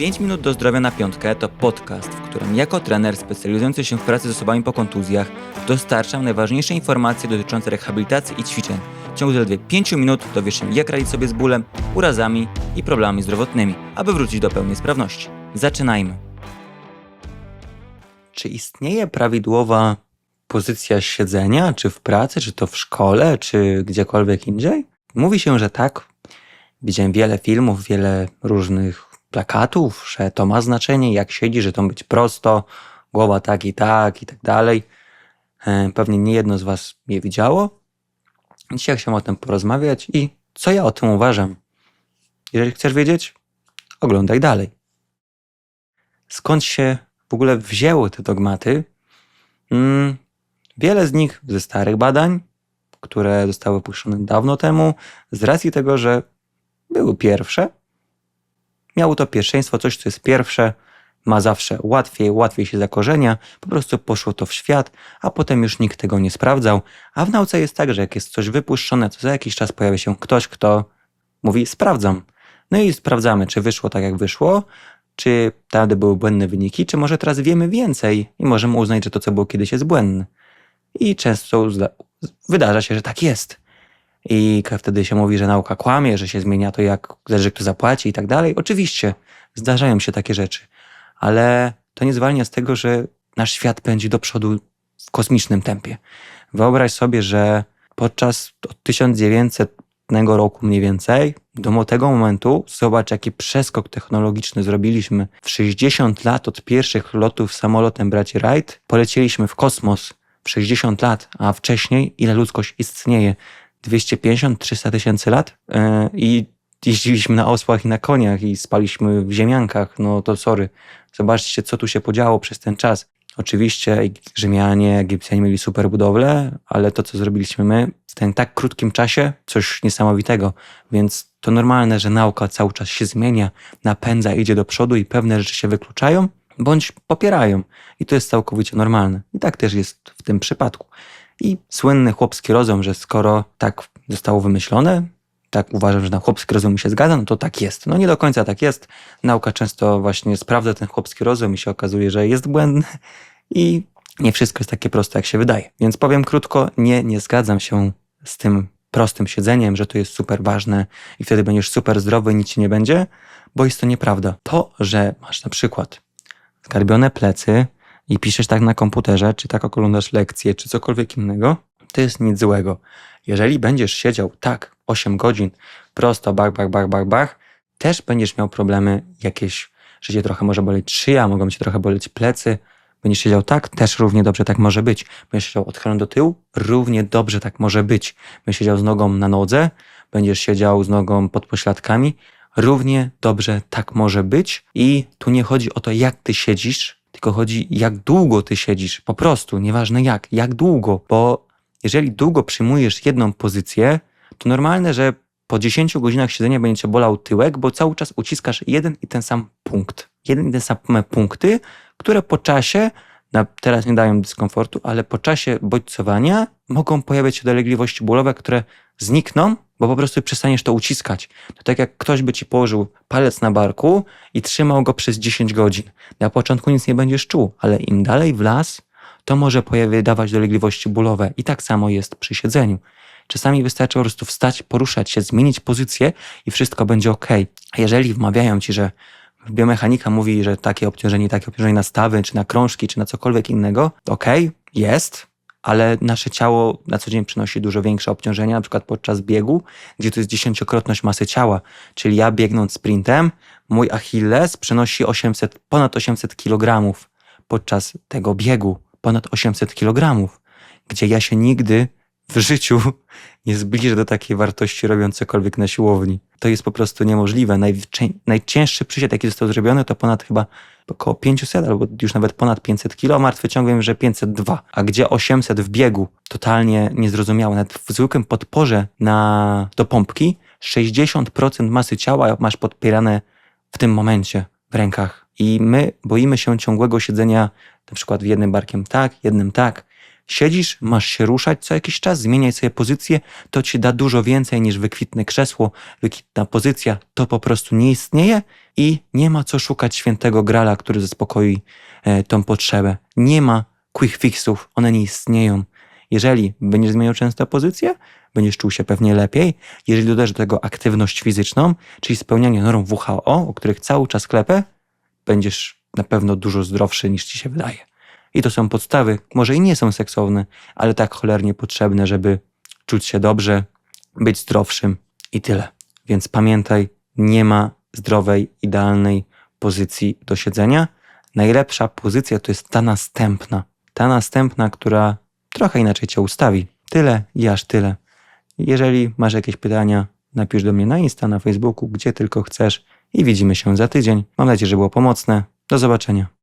5 minut do zdrowia na piątkę to podcast, w którym jako trener specjalizujący się w pracy z osobami po kontuzjach dostarczam najważniejsze informacje dotyczące rehabilitacji i ćwiczeń. W ciągu zaledwie 5 minut dowiesz się jak radzić sobie z bólem, urazami i problemami zdrowotnymi, aby wrócić do pełnej sprawności. Zaczynajmy. Czy istnieje prawidłowa pozycja siedzenia, czy w pracy, czy to w szkole, czy gdziekolwiek indziej? Mówi się, że tak. Widziałem wiele filmów, wiele różnych plakatów, że to ma znaczenie, jak siedzi, że to ma być prosto, głowa tak i tak i tak dalej. E, Pewnie nie jedno z Was je widziało. Dzisiaj chciałem o tym porozmawiać i co ja o tym uważam. Jeżeli chcesz wiedzieć, oglądaj dalej. Skąd się w ogóle wzięły te dogmaty? Mm, wiele z nich ze starych badań, które zostały puszczone dawno temu, z racji tego, że były pierwsze. Miało to pierwszeństwo, coś, co jest pierwsze, ma zawsze łatwiej, łatwiej się zakorzenia, po prostu poszło to w świat, a potem już nikt tego nie sprawdzał. A w nauce jest tak, że jak jest coś wypuszczone, to za jakiś czas pojawia się ktoś, kto mówi sprawdzam. No i sprawdzamy, czy wyszło tak, jak wyszło, czy naprawdę były błędne wyniki, czy może teraz wiemy więcej i możemy uznać, że to, co było kiedyś, jest błędne. I często wydarza się, że tak jest. I wtedy się mówi, że nauka kłamie, że się zmienia to, jak zależy kto zapłaci i tak dalej. Oczywiście, zdarzają się takie rzeczy, ale to nie zwalnia z tego, że nasz świat pędzi do przodu w kosmicznym tempie. Wyobraź sobie, że podczas od 1900 roku mniej więcej do tego momentu, zobacz jaki przeskok technologiczny zrobiliśmy. W 60 lat od pierwszych lotów samolotem braci Wright polecieliśmy w kosmos w 60 lat, a wcześniej ile ludzkość istnieje? 250-300 tysięcy lat Yy, i jeździliśmy na osłach i na koniach i spaliśmy w ziemiankach, no to sorry. Zobaczcie, co tu się podziało przez ten czas. Oczywiście Rzymianie, Egipcjanie mieli super budowlę, ale to, co zrobiliśmy my w tym tak krótkim czasie, coś niesamowitego. Więc to normalne, że nauka cały czas się zmienia, napędza, idzie do przodu i pewne rzeczy się wykluczają bądź popierają. I to jest całkowicie normalne. I tak też jest w tym przypadku. I słynny chłopski rozum, że skoro tak zostało wymyślone, tak uważam, że na chłopski rozum mi się zgadza, no to tak jest. No nie do końca tak jest. Nauka często właśnie sprawdza ten chłopski rozum i się okazuje, że jest błędny i nie wszystko jest takie proste, jak się wydaje. Więc powiem krótko, nie, nie zgadzam się z tym prostym siedzeniem, że to jest super ważne i wtedy będziesz super zdrowy nic ci nie będzie, bo jest to nieprawda. To, że masz na przykład zgarbione plecy i piszesz tak na komputerze, czy tak oglądasz lekcje, czy cokolwiek innego, to jest nic złego. Jeżeli będziesz siedział tak 8 godzin prosto, bach, bach, bach, bach, bach, też będziesz miał problemy jakieś, że cię trochę może boleć szyja, mogą cię trochę boleć plecy. Będziesz siedział tak, też równie dobrze tak może być. Będziesz siedział odchylony do tyłu, równie dobrze tak może być. Będziesz siedział z nogą na nodze, będziesz siedział z nogą pod pośladkami, równie dobrze tak może być. I tu nie chodzi o to, jak ty siedzisz, tylko chodzi, jak długo ty siedzisz. Po prostu, nieważne jak, jak długo, bo jeżeli długo przyjmujesz jedną pozycję, to normalne, że po 10 godzinach siedzenia będzie cię bolał tyłek, bo cały czas uciskasz jeden i ten sam punkt. Jeden i ten same punkty, które po czasie, na, teraz nie dają dyskomfortu, ale po czasie bodźcowania mogą pojawiać się dolegliwości bólowe, które znikną, bo po prostu przestaniesz to uciskać. To tak jak ktoś by ci położył palec na barku i trzymał go przez 10 godzin. Na początku nic nie będziesz czuł, ale im dalej w las, to może pojawiać dawać dolegliwości bólowe. I tak samo jest przy siedzeniu. Czasami wystarczy po prostu wstać, poruszać się, zmienić pozycję i wszystko będzie ok. A jeżeli wmawiają ci, że biomechanika mówi, że takie obciążenie, takie obciążenie na stawy, czy na krążki, czy na cokolwiek innego, ok, jest, ale nasze ciało na co dzień przynosi dużo większe obciążenia, na przykład podczas biegu, gdzie to jest dziesięciokrotność masy ciała. Czyli ja biegnąc sprintem, mój Achilles przenosi 800, ponad 800 kg podczas tego biegu. Ponad 800 kg, gdzie ja się nigdy w życiu nie zbliżę do takiej wartości robiąc cokolwiek na siłowni. To jest po prostu niemożliwe. Najcięższy przysiad, jaki został zrobiony, to ponad chyba około 500 albo już nawet ponad 500 kilo. Martwy ciąg wiem, że 502. A gdzie 800 w biegu? Totalnie niezrozumiałe. Nawet w zwykłym podporze na, do pompki 60% masy ciała masz podpierane w tym momencie w rękach. I my boimy się ciągłego siedzenia na przykład w jednym barkiem tak, jednym tak. Siedzisz, masz się ruszać co jakiś czas, zmieniać sobie pozycję, to ci da dużo więcej niż wykwitne krzesło, wykwitna pozycja, to po prostu nie istnieje i nie ma co szukać świętego grala, który zaspokoi e, tą potrzebę. Nie ma quick fixów, one nie istnieją. Jeżeli będziesz zmieniał często pozycję, będziesz czuł się pewnie lepiej. Jeżeli dodasz do tego aktywność fizyczną, czyli spełnianie norm WHO, o których cały czas klepę, będziesz na pewno dużo zdrowszy niż ci się wydaje. I to są podstawy, może i nie są seksowne, ale tak cholernie potrzebne, żeby czuć się dobrze, być zdrowszym i tyle. Więc pamiętaj, nie ma zdrowej, idealnej pozycji do siedzenia. Najlepsza pozycja to jest ta następna. Ta następna, która trochę inaczej cię ustawi. Tyle i aż tyle. Jeżeli masz jakieś pytania, napisz do mnie na Insta, na Facebooku, gdzie tylko chcesz i widzimy się za tydzień. Mam nadzieję, że było pomocne. Do zobaczenia.